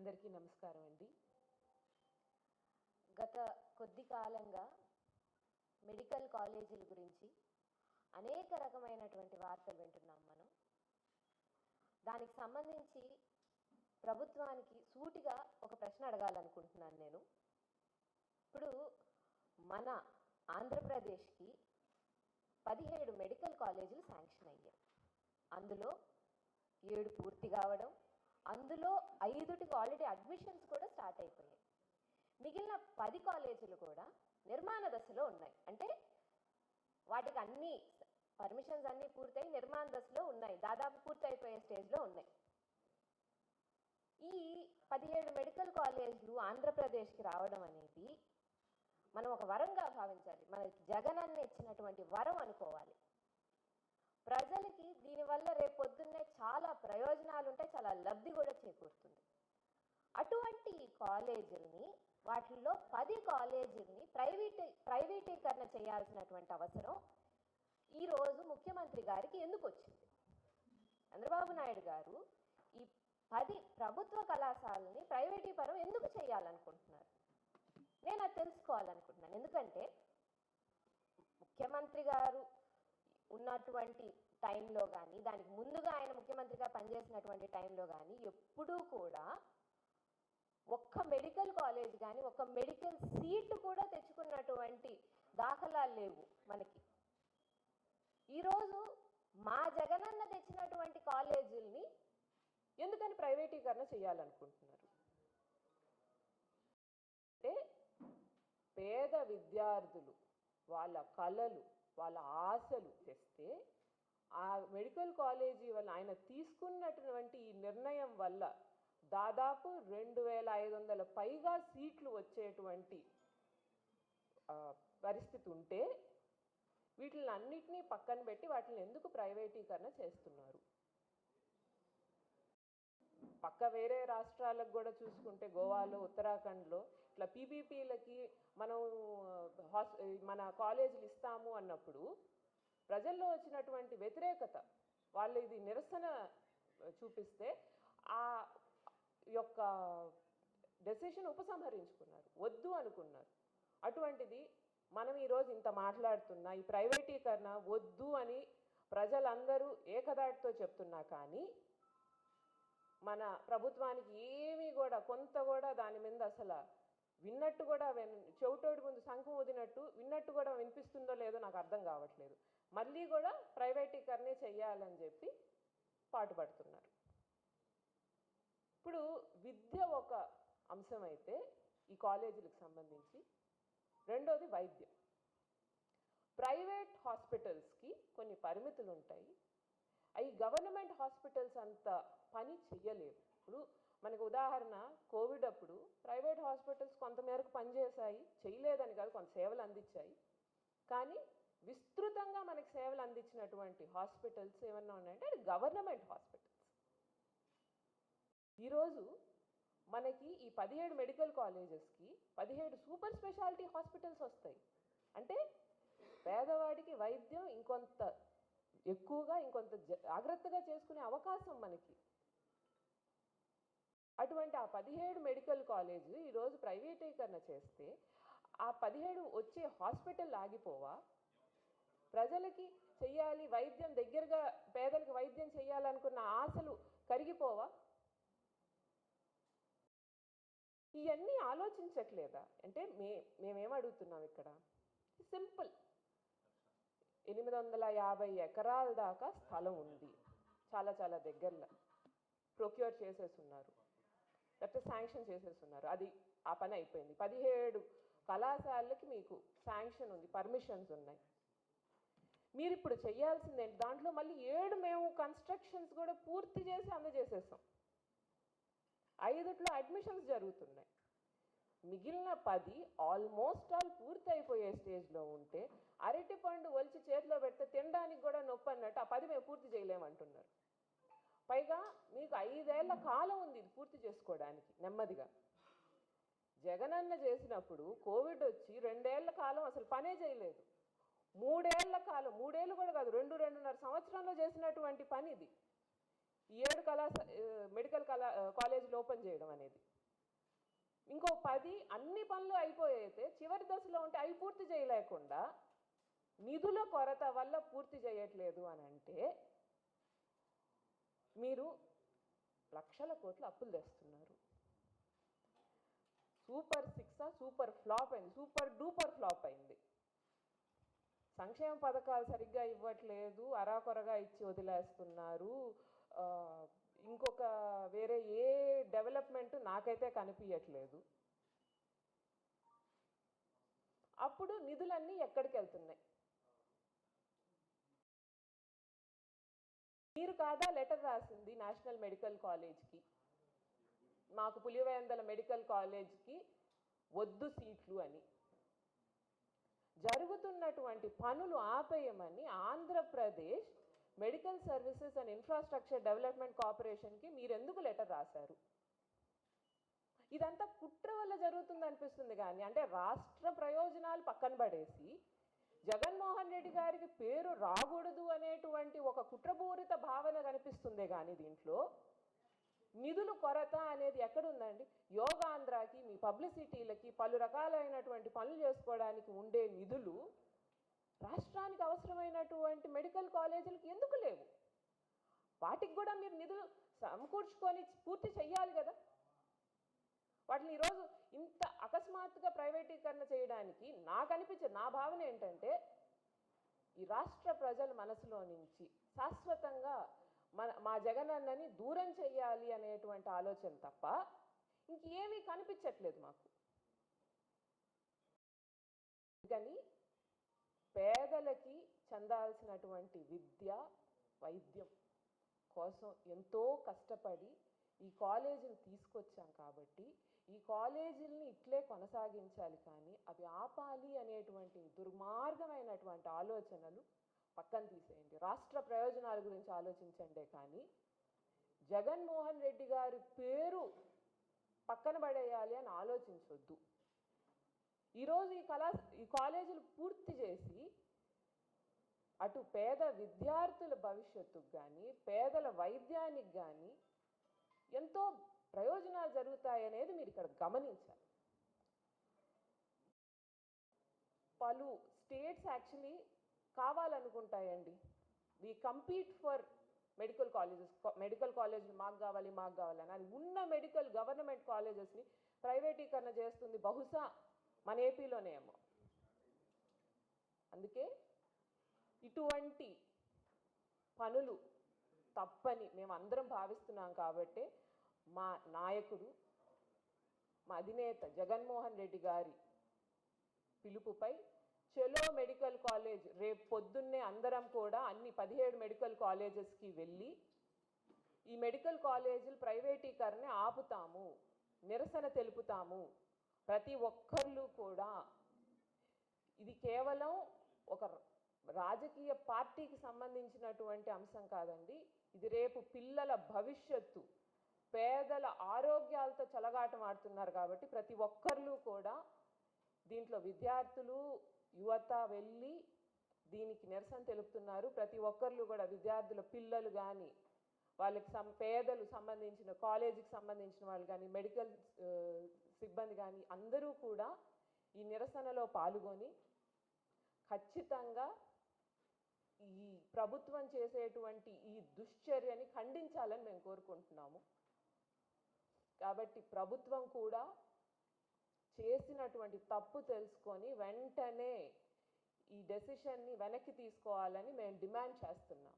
అందరికీ నమస్కారం అండి. గత కొద్ది కాలంగా మెడికల్ కాలేజీల గురించి అనేక రకమైనటువంటి వార్తలు వింటున్నాం మనం. దానికి సంబంధించి ప్రభుత్వానికి సూటిగా ఒక ప్రశ్న అడగాలనుకుంటున్నాను నేను. ఇప్పుడు మన ఆంధ్రప్రదేశ్కి పదిహేడు మెడికల్ కాలేజీలు శాంక్షన్ అయ్యాయి. అందులో ఏడు పూర్తి కావడం అందులో ఐదుటికి ఆల్రెడీ అడ్మిషన్స్ కూడా స్టార్ట్ అయిపోయాయి. మిగిలిన పది కాలేజీలు కూడా నిర్మాణ దశలో ఉన్నాయి. అంటే వాటికి అన్ని పర్మిషన్స్ అన్నీ పూర్తయి నిర్మాణ దశలో ఉన్నాయి. దాదాపు పూర్తయిపోయే స్టేజ్లో ఉన్నాయి. ఈ పదిహేడు మెడికల్ కాలేజీలు ఆంధ్రప్రదేశ్కి రావడం అనేది మనం ఒక వరంగా భావించాలి. మనకి జగన్ అన్న ఇచ్చినటువంటి వరం అనుకోవాలి. ప్రజలకి దీనివల్ల రేపొద్దున్నే చాలా ప్రయోజనాలు ఉంటాయి చాలా లబ్ధి కూడా చేకూరుతుంది. అటువంటి కాలేజీల్ని వాటిల్లో పది కాలేజీల్ని ప్రైవేటీ ప్రైవేటీకరణ చేయాల్సినటువంటి అవసరం ఈరోజు ముఖ్యమంత్రి గారికి ఎందుకు వచ్చింది? చంద్రబాబు నాయుడు గారు ఈ పది ప్రభుత్వ కళాశాలని ప్రైవేటీపరం ఎందుకు చేయాలనుకుంటున్నారు? నేను అది తెలుసుకోవాలనుకుంటున్నాను. ఎందుకంటే ముఖ్యమంత్రి గారు ఉన్నటువంటి టైంలో కానీ దానికి ముందుగా ఆయన ముఖ్యమంత్రిగా పనిచేసినటువంటి టైంలో కానీ ఎప్పుడూ కూడా ఒక్క మెడికల్ కాలేజ్ కానీ ఒక్క మెడికల్ సీటు కూడా తెచ్చుకున్నటువంటి దాఖలాలు లేవు మనకి. ఈరోజు మా జగనన్న తెచ్చినటువంటి కాలేజీల్ని ఎందుకని ప్రైవేటీకరణ చేయాలనుకుంటున్నారు? అంటే పేద విద్యార్థులు వాళ్ళ కళలు వాళ్ళ ఆశలు తెస్తే ఆ మెడికల్ కాలేజీ వల్ల ఆయన తీసుకున్నటువంటి ఈ నిర్ణయం వల్ల దాదాపు రెండు వేల ఐదు వందల పైగా సీట్లు వచ్చేటువంటి పరిస్థితి ఉంటే వీటిని అన్నిటినీ పక్కన పెట్టి వాటిని ఎందుకు ప్రైవేటీకరణ చేస్తున్నారు? పక్క వేరే రాష్ట్రాలకు కూడా చూసుకుంటే గోవాలో ఉత్తరాఖండ్లో ఇట్లా పీపీపీలకి మనం హాస్ మన కాలేజీలు ఇస్తాము అన్నప్పుడు ప్రజల్లో వచ్చినటువంటి వ్యతిరేకత వాళ్ళు ఇది నిరసన చూపిస్తే ఆ యొక్క డెసిషన్ ఉపసంహరించుకున్నారు. వద్దు అనుకున్నారు. అటువంటిది మనం ఈరోజు ఇంత మాట్లాడుతున్నా ఈ ప్రైవేటీకరణ వద్దు అని ప్రజలందరూ ఏకదాటితో చెప్తున్నా కానీ మన ప్రభుత్వానికి ఏమీ కూడా కొంత కూడా దాని మీద అసలు విన్నట్టు కూడా విన్- చెవిటోడి ముందు శంఖం వదినట్టు విన్నట్టు కూడా వినిపిస్తుందో లేదో నాకు అర్థం కావట్లేదు. మళ్ళీ కూడా ప్రైవేటీకరణే చెయ్యాలని చెప్పి పాటుపడుతున్నారు. ఇప్పుడు విద్య ఒక అంశం అయితే ఈ కాలేజీలకు సంబంధించి. రెండోది వైద్యం. ప్రైవేట్ హాస్పిటల్స్కి కొన్ని పరిమితులు ఉంటాయి అవి గవర్నమెంట్ హాస్పిటల్స్ అంత పని చెయ్యలేవు. ఇప్పుడు మనకు ఉదాహరణ కోవిడ్ అప్పుడు ప్రైవేట్ హాస్పిటల్స్ కొంతమేరకు పనిచేశాయి చేయలేదని కాదు కొంత సేవలు అందించాయి. కానీ విస్తృతంగా మనకి సేవలు అందించినటువంటి హాస్పిటల్స్ ఏమన్నా ఉన్నాయంటే అది గవర్నమెంట్ హాస్పిటల్స్. ఈరోజు మనకి ఈ పదిహేడు మెడికల్ కాలేజెస్కి పదిహేడు సూపర్ స్పెషాలిటీ హాస్పిటల్స్ వస్తాయి. అంటే పేదవాడికి వైద్యం ఇంకొంత ఎక్కువగా ఇంకొంత జాగ్రత్తగా చేసుకునే అవకాశం మనకి. అటువంటి ఆ పదిహేడు మెడికల్ కాలేజీలు ఈరోజు ప్రైవేటీకరణ చేస్తే ఆ పదిహేడు వచ్చే హాస్పిటల్ ఆగిపోవా? ప్రజలకి చెయ్యాలి వైద్యం దగ్గరగా పేదలకు వైద్యం చేయాలనుకున్న ఆశలు కరిగిపోవా? ఇవన్నీ ఆలోచించట్లేదా? అంటే మే మేమేం అడుగుతున్నాం ఇక్కడ? సింపుల్. ఎనిమిది వందల యాభై ఎకరాల దాకా స్థలం ఉంది. చాలా చాలా దగ్గరలో. ప్రొక్యూర్ చేసేసి ఉన్నారు లెటర్ శాంక్షన్ చేసేస్తున్నారు. అది ఆ పని అయిపోయింది. పదిహేడు కళాశాలకి మీకు శాంక్షన్ ఉంది పర్మిషన్స్ ఉన్నాయి. మీరు ఇప్పుడు చేయాల్సింది ఏంటి? దాంట్లో మళ్ళీ ఏడు మేము కన్స్ట్రక్షన్స్ కూడా పూర్తి చేసి అందజేసేసాం ఐదుట్లో అడ్మిషన్స్ జరుగుతున్నాయి. మిగిలిన పది ఆల్మోస్ట్ ఆల్ పూర్తి అయిపోయే స్టేజ్లో ఉంటే అరటి పండు ఒలిచి చేతిలో పెడితే తినడానికి కూడా నొప్పి అన్నట్టు ఆ పది మేము పూర్తి చేయలేమంటున్నారు. పైగా మీకు ఐదేళ్ళ కాలం ఉంది ఇది పూర్తి చేసుకోవడానికి నెమ్మదిగా. జగనన్న చేసినప్పుడు కోవిడ్ వచ్చి రెండేళ్ళ కాలం అసలు పనే చేయలేదు. మూడేళ్ళ కాలం మూడేళ్ళు కూడా కాదు రెండు రెండున్నర సంవత్సరంలో చేసినటువంటి పని ఇది. ఈ ఏడు కళాశాల మెడికల్ కళా కాలేజీలు ఓపెన్ చేయడం అనేది. ఇంకో పది అన్ని పనులు అయిపోయితే చివరి దశలో ఉంటే అవి పూర్తి చేయలేకుండా నిధుల కొరత వల్ల పూర్తి చేయట్లేదు అని అంటే మీరు లక్షల కోట్లు అప్పులు తెస్తున్నారు. సూపర్ సిక్స్ సూపర్ ఫ్లాప్ అయింది. సూపర్ డూపర్ ఫ్లాప్ అయింది. సంక్షేమ పథకాలు సరిగ్గా ఇవ్వట్లేదు అరాకొరగా ఇచ్చి వదిలేస్తున్నారు. ఇంకొక వేరే ఏ డెవలప్మెంట్ నాకైతే కనిపించట్లేదు అప్పుడు నిధులన్నీ ఎక్కడికి వెళ్తున్నాయి? మీరు కాదా లెటర్ రాసింది నేషనల్ మెడికల్ కాలేజ్కి? మాకు పులివేందల మెడికల్ కాలేజ్కి వద్దు సీట్లు అని. జరుగుతున్నటువంటి పనులు ఆపేయమని Andhra Pradesh medical services and infrastructure development కార్పొరేషన్కి మీరు ఎందుకు లెటర్ రాశారు? ఇదంతా కుట్ర వల్ల జరుగుతుంది అనిపిస్తుంది కానీ అంటే రాష్ట్ర ప్రయోజనాలు పక్కన పడేసి జగన్మోహన్ రెడ్డి గారికి పేరు రాకూడదు అనేటువంటి ఒక కుట్రపూరిత భావన కనిపిస్తుంది కానీ దీంట్లో. నిధులు కొరత అనేది ఎక్కడుందండి? యోగాంధ్రాకి మీ పబ్లిసిటీలకి పలు రకాలైనటువంటి పనులు చేసుకోవడానికి ఉండే నిధులు రాష్ట్రానికి అవసరమైనటువంటి మెడికల్ కాలేజీలకు ఎందుకు లేవు? వాటికి కూడా మీరు నిధులు సమకూర్చుకొని పూర్తి చెయ్యాలి కదా? వాటిని ఈరోజు ఇంత అకస్మాత్తుగా ప్రైవేటీకరణ చేయడానికి నాకు అనిపించే నా భావన ఏంటంటే ఈ రాష్ట్ర ప్రజల మనసులో నుంచి శాశ్వతంగా మన మా జగనన్నని దూరం చెయ్యాలి అనేటువంటి ఆలోచన తప్ప ఇంకేమీ కనిపించట్లేదు మాకు. కానీ పేదలకి చెందాల్సినటువంటి విద్య వైద్యం కోసం ఎంతో కష్టపడి ఈ కాలేజీని తీసుకొచ్చాం కాబట్టి ఈ కాలేజీలని ఇట్లే కొనసాగించాలి కానీ అవి ఆపాలి అనేటువంటి దుర్మార్గమైనటువంటి ఆలోచనలు పక్కన తీసేయండి. రాష్ట్ర ప్రయోజనాల గురించి ఆలోచించండి కానీ జగన్మోహన్ రెడ్డి గారి పేరు పక్కన పడేయాలి అని ఆలోచించొద్దు. ఈరోజు ఈ కళా ఈ కాలేజీలు పూర్తి చేసి అటు పేద విద్యార్థుల భవిష్యత్తుకు కానీ పేదల వైద్యానికి కానీ ఎంతో ప్రయోజనాలు జరుగుతాయనేది మీరు ఇక్కడ గమనించాలి. పలు states actually కావాలనుకుంటాయండి. We compete for medical colleges. Medical కాలేజీలు మాకు కావాలి మాకు కావాలని అది ఉన్న మెడికల్ గవర్నమెంట్ కాలేజెస్ని ప్రైవేటీకరణ చేస్తుంది బహుశా మన ఏపీలోనేమో అందుకే ఇటువంటి పనులు తప్పని మేము అందరం భావిస్తున్నాం కాబట్టి మా నాయకుడు మా అధినేత జగన్మోహన్ రెడ్డి గారి పిలుపుపై చెలో మెడికల్ కాలేజ్ రేపు పొద్దున్నే అందరం కూడా అన్ని పదిహేడు మెడికల్ కాలేజెస్కి వెళ్ళి ఈ మెడికల్ కాలేజీలు ప్రైవేటీకరణ ఆపుతాము నిరసన తెలుపుతాము. ప్రతి ఒక్కళ్ళు కూడా ఇది కేవలం ఒక రాజకీయ పార్టీకి సంబంధించినటువంటి అంశం కాదండి. ఇది రేపు పిల్లల భవిష్యత్తు. పేదల ఆరోగ్యాలతో చెలగాటం ఆడుతున్నారు కాబట్టి ప్రతి ఒక్కరు కూడా దీంట్లో విద్యార్థులు యువత వెళ్ళి దీనికి నిరసన తెలుపుతున్నారు. ప్రతి ఒక్కరు కూడా విద్యార్థుల పిల్లలు కానీ వాళ్ళకి సం పేదలు సంబంధించిన కాలేజీకి సంబంధించిన వాళ్ళు కానీ మెడికల్ సిబ్బంది కానీ అందరూ కూడా ఈ నిరసనలో పాల్గొని ఖచ్చితంగా ఈ ప్రభుత్వం చేసేటువంటి ఈ దుశ్చర్యని ఖండించాలని మేము కోరుకుంటున్నాము. కాబట్టి ప్రభుత్వం కూడా చేసినటువంటి తప్పు తెలుసుకొని వెంటనే ఈ డెసిషన్ని వెనక్కి తీసుకోవాలని మేము డిమాండ్ చేస్తున్నాం.